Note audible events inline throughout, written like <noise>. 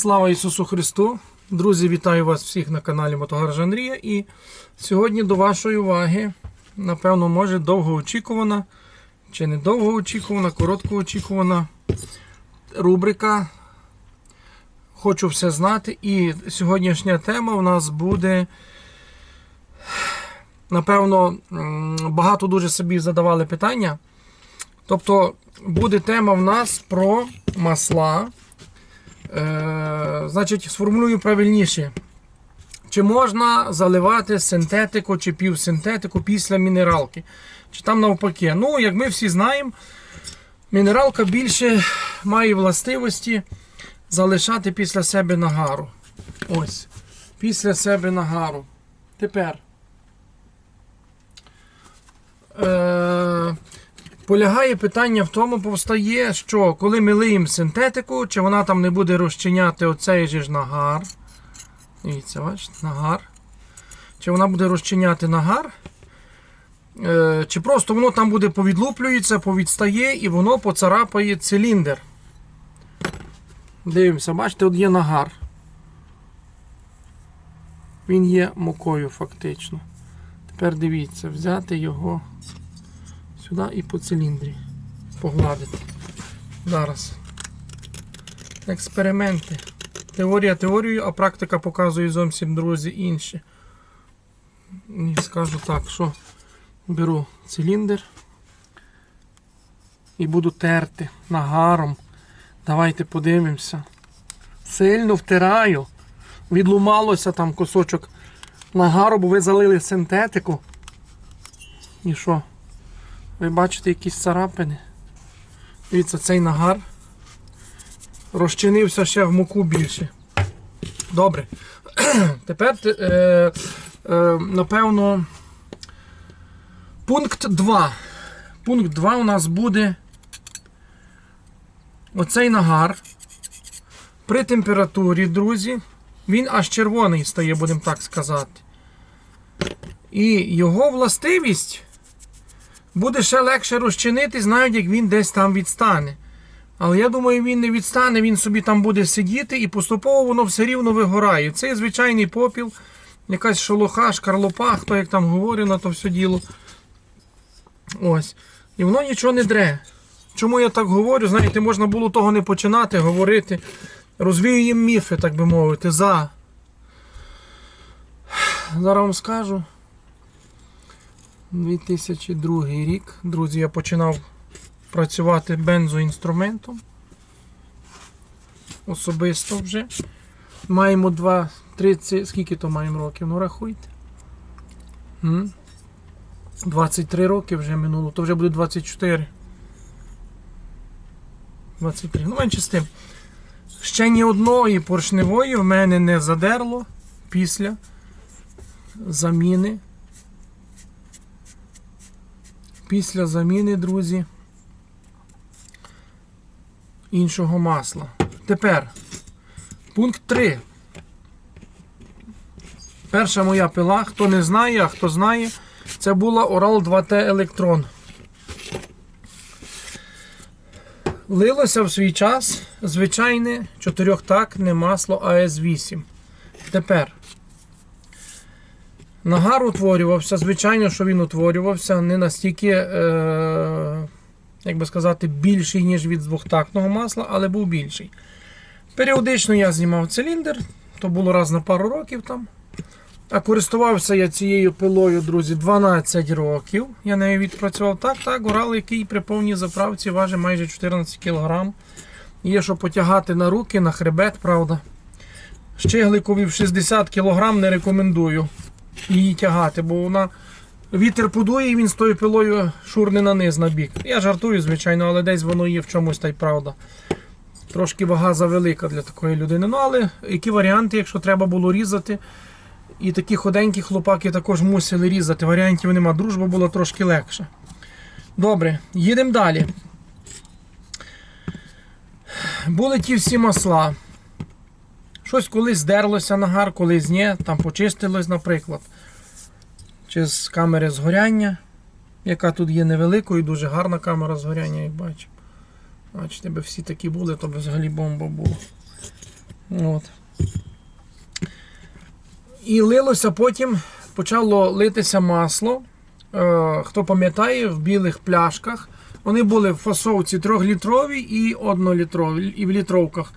Слава Ісусу Христу! Друзі, вітаю вас всіх на каналі Мотогарж Андрія. І сьогодні до вашої уваги, напевно, може довгоочікувана, чи не довгоочікувана, короткоочікувана рубрика. Хочу все знати. І сьогоднішня тема у нас буде. Напевно, багато дуже собі задавали питання. Тобто буде тема в нас про масла. Значить, сформулюю правильніше. Чи можна заливати синтетику чи півсинтетику після мінералки? Чи там навпаки? Ну, як ми всі знаємо, мінералка більше має властивості залишати після себе нагару. Ось. Після себе нагару. Тепер. Е, Полягає питання в тому, повстає, що коли ми лиємо синтетику, чи вона там не буде розчиняти оцей же ж нагар. Дивіться, бачите, нагар. Чи вона буде розчиняти нагар, е, чи просто воно там буде повідлуплюється, повідстає і воно поцарапає циліндр. Дивимося, бачите, от є нагар. Він є мукою фактично. Тепер дивіться, взяти його сюди і по циліндрі погладити. Зараз. Експерименти. Теорія теорією, а практика показує зовсім друзі інші. І скажу так, що беру циліндр і буду терти нагаром. Давайте подивимося. Сильно втираю. Відлумалося там кусочок нагару, бо ви залили синтетику. І що? Ви бачите якісь царапини. Дивіться, цей нагар розчинився ще в муку більше. Добре. <clears throat> Тепер, е, е, напевно, пункт 2. Пункт 2 у нас буде оцей нагар. При температурі, друзі, він аж червоний стає, будемо так сказати. І його властивість буде ще легше розчинитись, навіть як він десь там відстане. Але я думаю, він не відстане, він собі там буде сидіти і поступово воно все рівно вигорає. Це звичайний попіл, якась шолоха, шкарлопа, хто як там говорить на то все діло. Ось. І воно нічого не дре. Чому я так говорю? Знаєте, можна було того не починати, говорити. Розвіюємо міфи, так би мовити, за. Зараз вам скажу. 2002 рік. Друзі, я починав працювати бензоінструментом. Особисто вже. Маємо 2, 30, скільки то маємо років? Ну рахуйте. 23 роки вже минуло, то вже буде 24. 23. Ну, менше з тим. Ще ні одної поршневої в мене не задерло після заміни після заміни, друзі, іншого масла. Тепер пункт 3. Перша моя пила, хто не знає, а хто знає, це була Oral 2T Electron. Лилося в свій час звичайне чотирьохтактне масло АС8. Тепер Нагар утворювався, звичайно, що він утворювався не настільки, е, як би сказати, більший, ніж від двохтактного масла, але був більший. Періодично я знімав циліндр, то було раз на пару років там. А користувався я цією пилою, друзі, 12 років. Я нею відпрацював так, так, горал, який при повній заправці важить майже 14 кг. Є що потягати на руки, на хребет, правда. Щегликові в 60 кг не рекомендую її тягати, бо вона вітер подує і він з тою пилою шурне на низ на бік. Я жартую, звичайно, але десь воно є в чомусь та й правда. Трошки вага завелика для такої людини. Ну, але які варіанти, якщо треба було різати. І такі ходенькі хлопаки також мусили різати. Варіантів нема. Дружба була трошки легша. Добре, їдемо далі. Були ті всі масла. Щось колись здерлося нагар, колись ні, там почистилось, наприклад. Чи з камери згоряння, яка тут є невеликою, дуже гарна камера згоряння, як бачимо. Бачите, би всі такі були, то б взагалі бомба була. От. І лилося потім, почало литися масло. Е, хто пам'ятає, в білих пляшках. Вони були в фасовці 3-літрові і 1-літрові, і в літровках.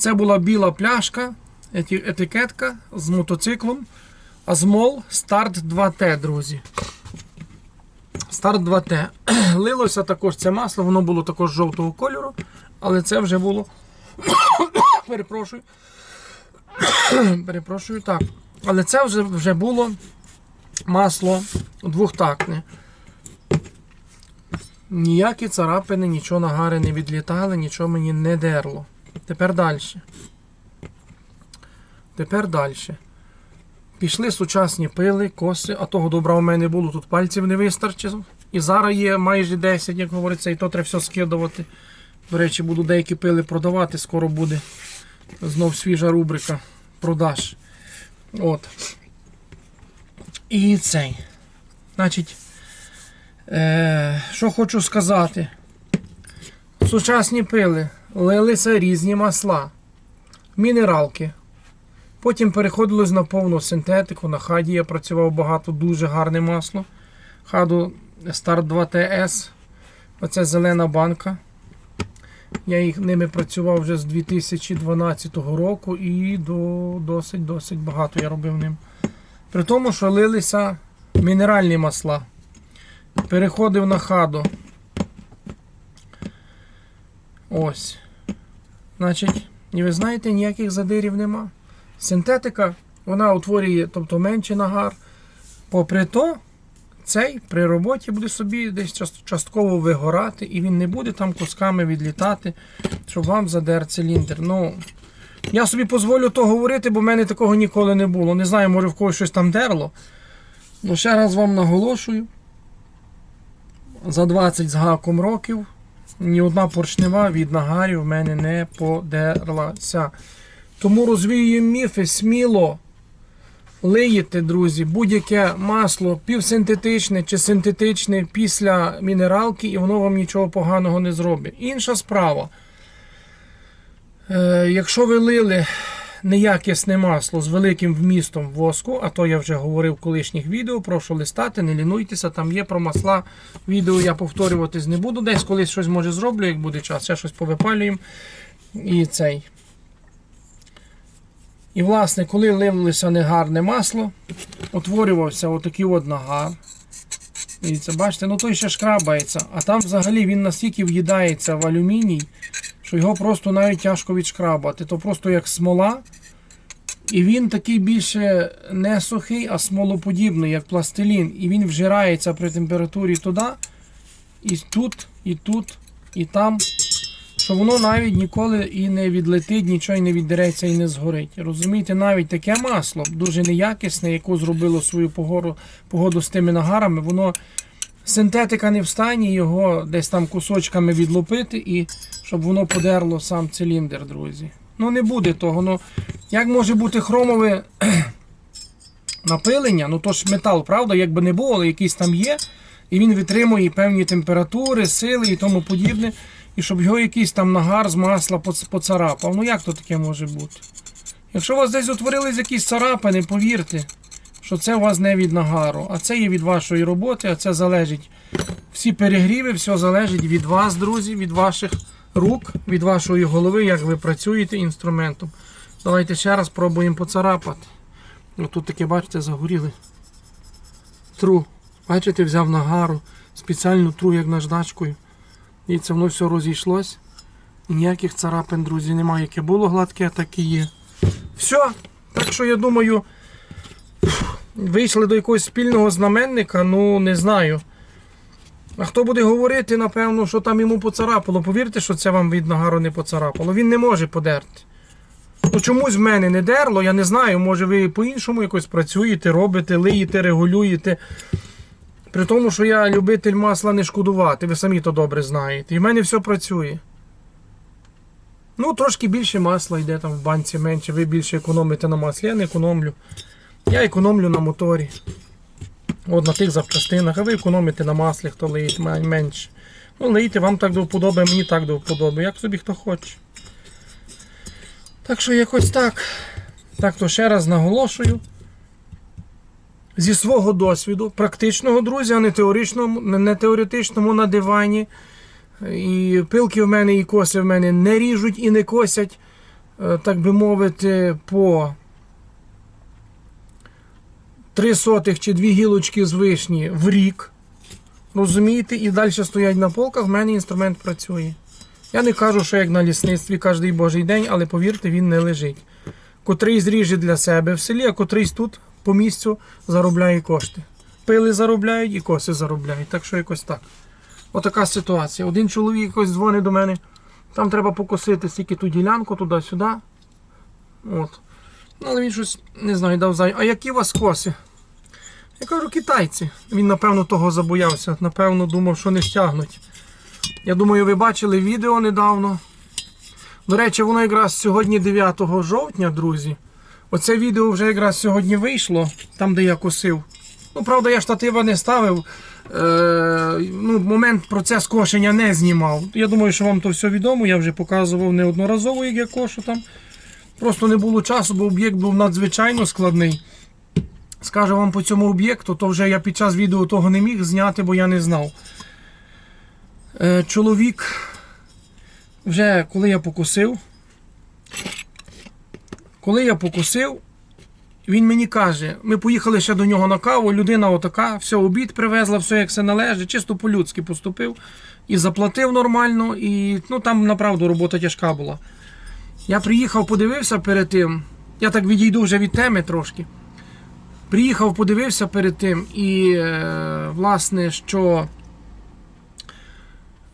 Це була біла пляшка, етикетка з мотоциклом. Азмол Старт 2Т, друзі. Старт 2Т. <clears throat> Лилося також це масло, воно було також жовтого кольору, але це вже було. <clears throat> Перепрошую. <clears throat> Перепрошую, так. Але це вже, було масло двохтактне. Ніякі царапини, нічого нагари не відлітали, нічого мені не дерло. Тепер далі. Тепер далі. Пішли сучасні пили, коси, а того добра у мене було, тут пальців не вистачило. І зараз є майже 10, як говориться, і то треба все скидувати. До речі, буду деякі пили продавати, скоро буде знов свіжа рубрика продаж. От. І цей. Значить, е, що хочу сказати. Сучасні пили лилися різні масла, мінералки. Потім переходилось на повну синтетику. На хаді я працював багато, дуже гарне масло. Хаду Start 2 TS. Оце зелена банка. Я їх ними працював вже з 2012 року і до досить досить багато я робив ним. При тому, що лилися мінеральні масла. Переходив на хаду. Ось. Значить, і ви знаєте, ніяких задирів нема. Синтетика, вона утворює тобто, менший нагар. Попри то, цей при роботі буде собі десь частково вигорати, і він не буде там кусками відлітати, щоб вам задер циліндр. Ну, я собі дозволю то говорити, бо в мене такого ніколи не було. Не знаю, може в когось щось там дерло. Ну, ще раз вам наголошую. За 20 з гаком років ні одна поршнева від нагарів в мене не подерлася. Тому розвіюємо міфи сміло. Лиєте, друзі, будь-яке масло півсинтетичне чи синтетичне після мінералки, і воно вам нічого поганого не зробить. Інша справа. Е, якщо ви лили неякісне масло з великим вмістом воску, а то я вже говорив в колишніх відео, прошу листати, не лінуйтеся, там є про масла. Відео я повторюватись не буду. Десь колись щось може зроблю, як буде час, ще щось повипалюємо. І цей. І, власне, коли лилося негарне масло, утворювався отакий от нагар. Це бачите, ну той ще шкрабається, а там взагалі він настільки в'їдається в алюміній, що його просто навіть тяжко відшкрабати. То просто як смола. І він такий більше не сухий, а смолоподібний, як пластилін. І він вжирається при температурі туди, і тут, і тут, і там що воно навіть ніколи і не відлетить, нічого і не віддереться і не згорить. Розумієте, навіть таке масло, дуже неякісне, яке зробило свою погоду, з тими нагарами, воно синтетика не в стані його десь там кусочками відлупити і щоб воно подерло сам циліндр, друзі. Ну не буде того. Ну, як може бути хромове <clears throat> напилення? Ну то ж метал, правда, якби не було, але якийсь там є, і він витримує певні температури, сили і тому подібне і щоб його якийсь там нагар з масла поцарапав. Ну як то таке може бути? Якщо у вас десь утворились якісь царапини, повірте, що це у вас не від нагару, а це є від вашої роботи, а це залежить. Всі перегріви, все залежить від вас, друзі, від ваших рук, від вашої голови, як ви працюєте інструментом. Давайте ще раз пробуємо поцарапати. Отут таке, бачите, загоріли. Тру. Бачите, взяв нагару, спеціальну тру, як наждачкою. І це воно все розійшлось. І ніяких царапин, друзі, немає. Яке було гладке, так і є. Все. Так що я думаю, вийшли до якогось спільного знаменника, ну не знаю. А хто буде говорити, напевно, що там йому поцарапало. Повірте, що це вам від нагару не поцарапало. Він не може подерти. Ну чомусь в мене не дерло, я не знаю. Може ви по-іншому якось працюєте, робите, лиєте, регулюєте. При тому, що я любитель масла не шкодувати, ви самі то добре знаєте. І в мене все працює. Ну, трошки більше масла йде там в банці менше, ви більше економите на маслі, я не економлю. Я економлю на моторі. От на тих запчастинах, а ви економите на маслі, хто мен- менше. Ну, лийте, вам так до вподоби, мені так до вподоби, як собі хто хоче. Так що якось так. Так то ще раз наголошую. Зі свого досвіду, практичного друзі, а не теоретичному, не теоретичному на дивані. І пилки в мене, і коси в мене не ріжуть і не косять, е, так би мовити, по три сотих чи дві гілочки з вишні в рік. Розумієте, і далі стоять на полках, в мене інструмент працює. Я не кажу, що як на лісництві кожний божий день, але повірте, він не лежить. Котрий зріже для себе в селі, а котрийсь тут по місцю заробляє кошти. Пили заробляють і коси заробляють. Так що якось так. Отака ситуація. Один чоловік якось дзвонить до мене. Там треба покосити стільки ту ділянку туди-сюди. Ну, але він щось не знаю, дав зай. А які у вас коси? Я кажу, китайці. Він, напевно, того забоявся. Напевно, думав, що не стягнуть. Я думаю, ви бачили відео недавно. До речі, воно якраз сьогодні 9 жовтня, друзі. Оце відео вже якраз сьогодні вийшло, там, де я косив. Ну, правда, я штатива не ставив. Е, ну, момент процес кошення не знімав. Я думаю, що вам то все відомо. Я вже показував неодноразово, як я кошу там. Просто не було часу, бо об'єкт був надзвичайно складний. Скажу вам по цьому об'єкту, то вже я під час відео того не міг зняти, бо я не знав. Е, чоловік, вже коли я покусив, коли я покусив, він мені каже: ми поїхали ще до нього на каву, людина отака, все, обід привезла, все як все належить, чисто по-людськи поступив і заплатив нормально, і ну, там направду робота тяжка була. Я приїхав, подивився перед тим. Я так відійду вже від теми трошки. Приїхав, подивився перед тим, і, е, власне, що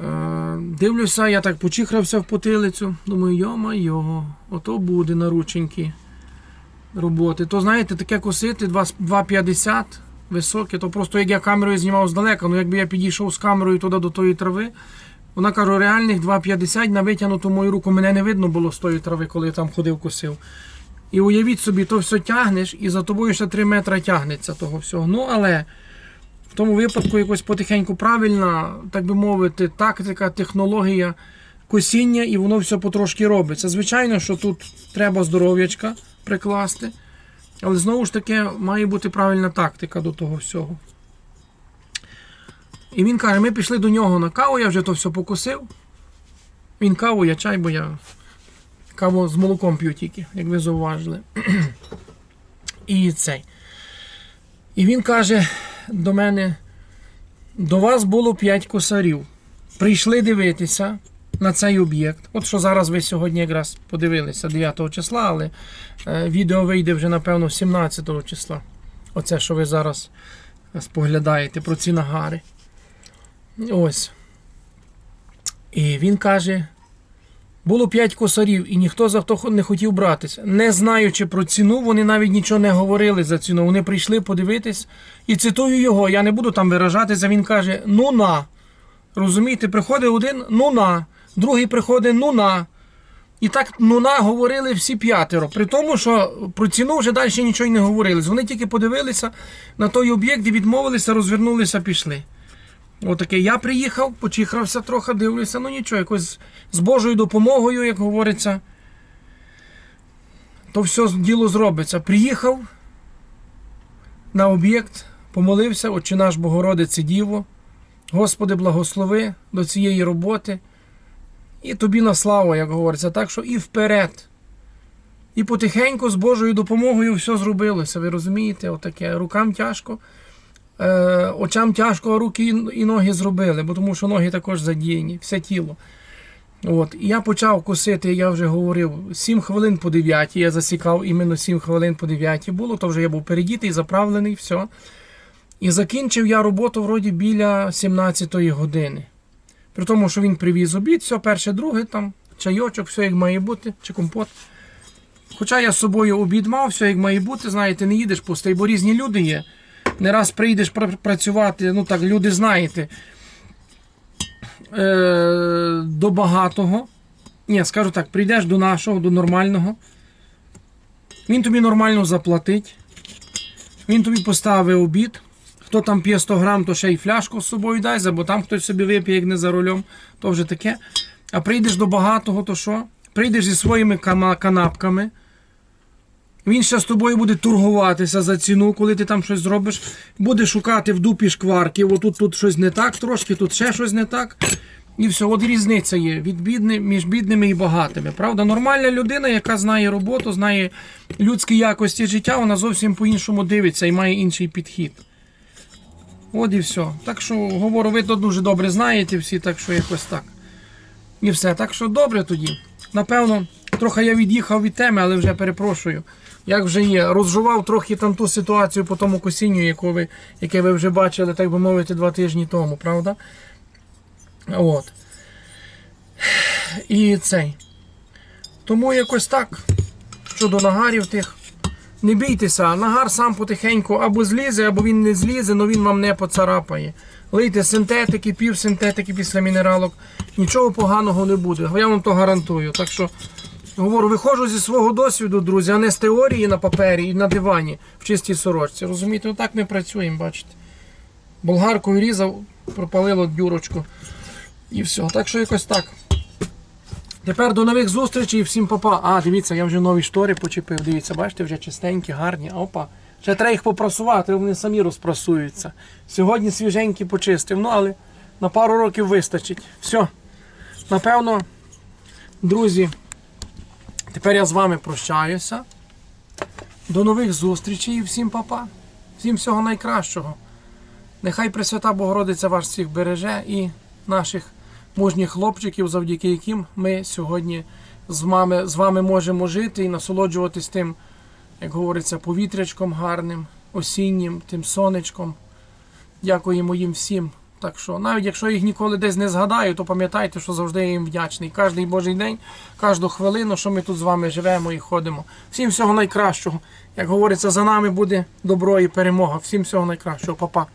е, дивлюся, я так почихрався в потилицю. Думаю, йо-майо, ото буде нарученьки роботи. То знаєте, таке косити 2,50 високе, то просто як я камерою знімав здалека, ну якби я підійшов з камерою туди до тої трави, вона каже, реальних 2,50 на витягнуту мою руку мене не видно було з тої трави, коли я там ходив косив. І уявіть собі, то все тягнеш, і за тобою ще 3 метри тягнеться того всього. Ну, але в тому випадку якось потихеньку правильна, так би мовити, тактика, технологія косіння, і воно все потрошки робиться. Звичайно, що тут треба здоров'ячка прикласти, але знову ж таки має бути правильна тактика до того всього. І він каже: ми пішли до нього на каву, я вже то все покосив. Він каву, я чай, бо я каву з молоком п'ю тільки, як ви зауважили. <clears throat> І цей. І він каже до мене: до вас було 5 косарів. Прийшли дивитися на цей об'єкт. От що зараз ви сьогодні якраз подивилися 9 числа, але е, відео вийде вже, напевно, 17 числа. Оце, що ви зараз споглядаєте про ці нагари. Ось. І він каже: було 5 косарів, і ніхто за хто не хотів братися. Не знаючи про ціну, вони навіть нічого не говорили за ціну. Вони прийшли подивитись. І цитую його, я не буду там виражатися. Він каже: ну на. Розумієте, приходить один ну на, другий приходить ну на. І так ну на говорили всі п'ятеро. При тому, що про ціну вже далі нічого й не говорили. Вони тільки подивилися на той об'єкт і відмовилися, розвернулися, пішли. Отаке. Я приїхав, почихрався трохи, дивлюся, ну нічого, якось з Божою допомогою, як говориться, то все діло зробиться. Приїхав на об'єкт, помолився, Отче наш Богородице Діво. Господи, благослови до цієї роботи. І тобі на славу, як говориться, так що і вперед. І потихеньку з Божою допомогою все зробилося. Ви розумієте, отаке. Рукам тяжко, е, очам тяжко, а руки і ноги зробили, бо тому що ноги також задіяні, все тіло. От. І я почав косити, я вже говорив, 7 хвилин по 9. Я засікав іменно 7 хвилин по 9 було, то вже я був передітий, заправлений, все. І закінчив я роботу вроді біля 17-ї години. При тому, що він привіз обід, все, перше, друге, там, чайочок, все як має бути, чи компот. Хоча я з собою обід мав, все як має бути, знаєте, не їдеш пустий, бо різні люди є. Не раз прийдеш пр- працювати, ну так, люди знаєте, е- до багатого. Ні, скажу так, прийдеш до нашого, до нормального. Він тобі нормально заплатить. Він тобі поставить обід. Хто там п'є 100 грам, то ще й фляжку з собою дасть, або там хтось собі вип'є, як не за рулем, то вже таке. А прийдеш до багатого, то що? прийдеш зі своїми канапками. Він ще з тобою буде торгуватися за ціну, коли ти там щось зробиш. Буде шукати в дупі шкварки. Отут тут щось не так, трошки, тут ще щось не так. І все, от різниця є від бідни, між бідними і багатими. Правда, нормальна людина, яка знає роботу, знає людські якості життя, вона зовсім по-іншому дивиться і має інший підхід. От і все. Так що, говорю, ви то дуже добре знаєте всі, так що якось так. І все. Так що добре тоді. Напевно, трохи я від'їхав від теми, але вже перепрошую. Як вже є, розжував трохи там ту ситуацію по тому косінню, яку ви, яке ви вже бачили, так би мовити, два тижні тому, правда? От. І цей. Тому якось так. Щодо нагарів тих. Не бійтеся, нагар сам потихеньку або злізе, або він не злізе, але він вам не поцарапає. Лийте синтетики, півсинтетики після мінералок. Нічого поганого не буде. Я вам то гарантую. Так що, говорю, виходжу зі свого досвіду, друзі, а не з теорії на папері і на дивані в чистій сорочці. Розумієте, отак ми працюємо, бачите. Болгаркою різав, пропалило дюрочку. І все. Так що якось так. Тепер до нових зустрічей, і всім папа. А, дивіться, я вже нові штори почепив. Дивіться, бачите, вже чистенькі, гарні. Опа. Ще треба їх попрасувати, вони самі розпрасуються. Сьогодні свіженькі почистив, ну але на пару років вистачить. Все. Напевно, друзі, тепер я з вами прощаюся. До нових зустрічей всім папа. Всім всього найкращого. Нехай Пресвята Богородиця вас всіх береже і наших мужніх хлопчиків, завдяки яким ми сьогодні з вами, з вами можемо жити і насолоджуватись тим, як говориться, повітрячком гарним, осіннім, тим сонечком. Дякуємо їм всім. Так що, навіть якщо їх ніколи десь не згадаю, то пам'ятайте, що завжди я їм вдячний. Кожний Божий день, кожну хвилину, що ми тут з вами живемо і ходимо. Всім всього найкращого. Як говориться, за нами буде добро і перемога. Всім всього найкращого, Па-па.